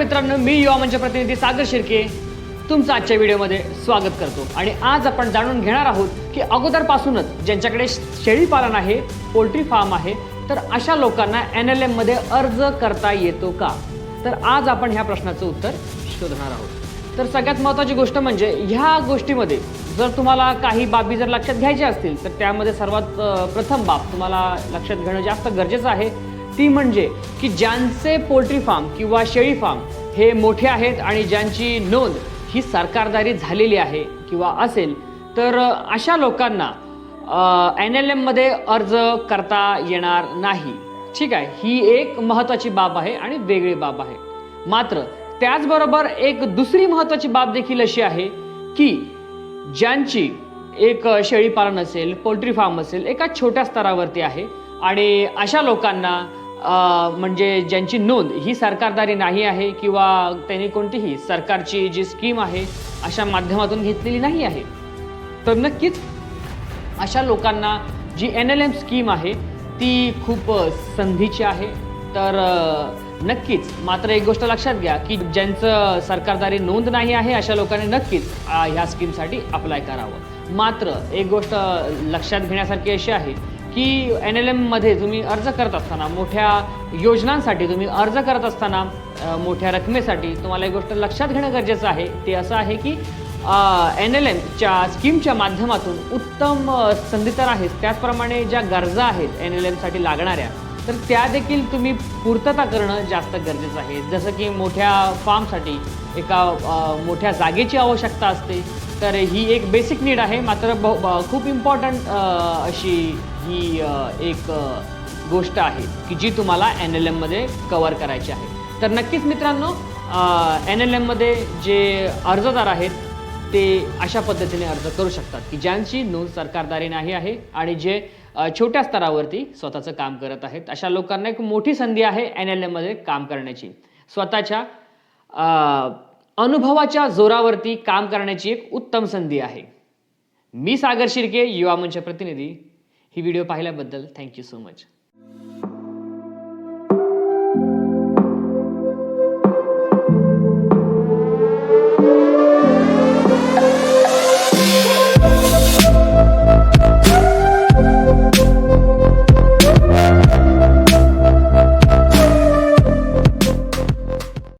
मित्रांनो मी युवा मंच प्रतिनिधी सागर शिर्के तुमचं आजच्या व्हिडिओमध्ये स्वागत करतो. आणि आज आपण जाणून घेणार आहोत की अगोदरपासूनच ज्यांच्याकडे शेळीपालन आहे पोल्ट्री फार्म आहे तर अशा लोकांना एन एल एममध्ये अर्ज करता येतो का? तर आज आपण ह्या प्रश्नाचं उत्तर शोधणार आहोत. तर सगळ्यात महत्त्वाची गोष्ट म्हणजे ह्या गोष्टीमध्ये जर तुम्हाला काही बाबी जर लक्षात घ्यायच्या असतील तर त्यामध्ये सर्वात प्रथम बाब तुम्हाला लक्षात घेणं जास्त गरजेचं आहे. ती म्हणजे की ज्यांचे पोल्ट्री फार्म किंवा शेळी फार्म हे मोठे आहेत आणि ज्यांची नोंद ही सरकारदारी झालेली आहे किंवा असेल तर अशा लोकांना एन एल एममध्ये अर्ज करता येणार नाही. ठीक आहे ही एक महत्त्वाची बाब आहे आणि वेगळी बाब आहे. मात्र त्याचबरोबर एक दुसरी महत्त्वाची बाब देखील अशी आहे की ज्यांची एक शेळीपालन असेल पोल्ट्री फार्म असेल एका छोट्या स्तरावरती आहे आणि अशा लोकांना म्हणजे ज्यांची नोंद ही सरकारदारी नाही आहे किंवा त्यांनी कोणतीही सरकारची जी स्कीम आहे अशा माध्यमातून घेतलेली नाही आहे. तर नक्कीच अशा लोकांना G N L M scheme आहे ती खूप संधीची आहे. तर नक्कीच मात्र एक गोष्ट लक्षात घ्या की ज्यांचं सरकारदारी नोंद नाही आहे अशा लोकांनी नक्कीच ह्या स्कीमसाठी अप्लाय करावं. मात्र एक गोष्ट लक्षात घेण्यासारखी अशी आहे की एन एल एममध्ये तुम्ही अर्ज करत असताना मोठ्या योजनांसाठी तुम्ही अर्ज करत असताना मोठ्या रकमेसाठी तुम्हाला एक गोष्ट लक्षात घेणं गरजेचं आहे. ते असं आहे की एन एल एमच्या स्कीमच्या माध्यमातून उत्तम संधी तर आहेच त्याचप्रमाणे ज्या गरजा आहेत एन एल एमसाठी लागणाऱ्या तर त्या देखील तुम्ही पूर्तता करणं जास्त गरजेचं आहे. जसं की मोठ्या फार्मसाठी एका मोठ्या जागेची आवश्यकता असते. तर ही एक बेसिक नीड आहे. मात्र ब खूप इम्पॉर्टंट अशी ही एक गोष्ट आहे की जी तुम्हाला एन एल एममध्ये कवर करायची आहे. तर नक्कीच मित्रांनो एन एल एममध्ये जे अर्जदार आहेत ते अशा पद्धतीने अर्ज करू शकतात की ज्यांची नोंद सरकारदारी नाही आहे आणि जे छोट्या स्तरावरती स्वतःचं काम करत आहेत. अशा लोकांना एक मोठी संधी आहे एन एल एममध्ये काम करण्याची. स्वतःच्या अनुभवाच्या जोरावरती काम करण्याची एक उत्तम संधी आहे. मी सागर शिर्के युवा मंच प्रतिनिधी. ही व्हिडिओ पाहिल्याबद्दल थँक्यू सो मच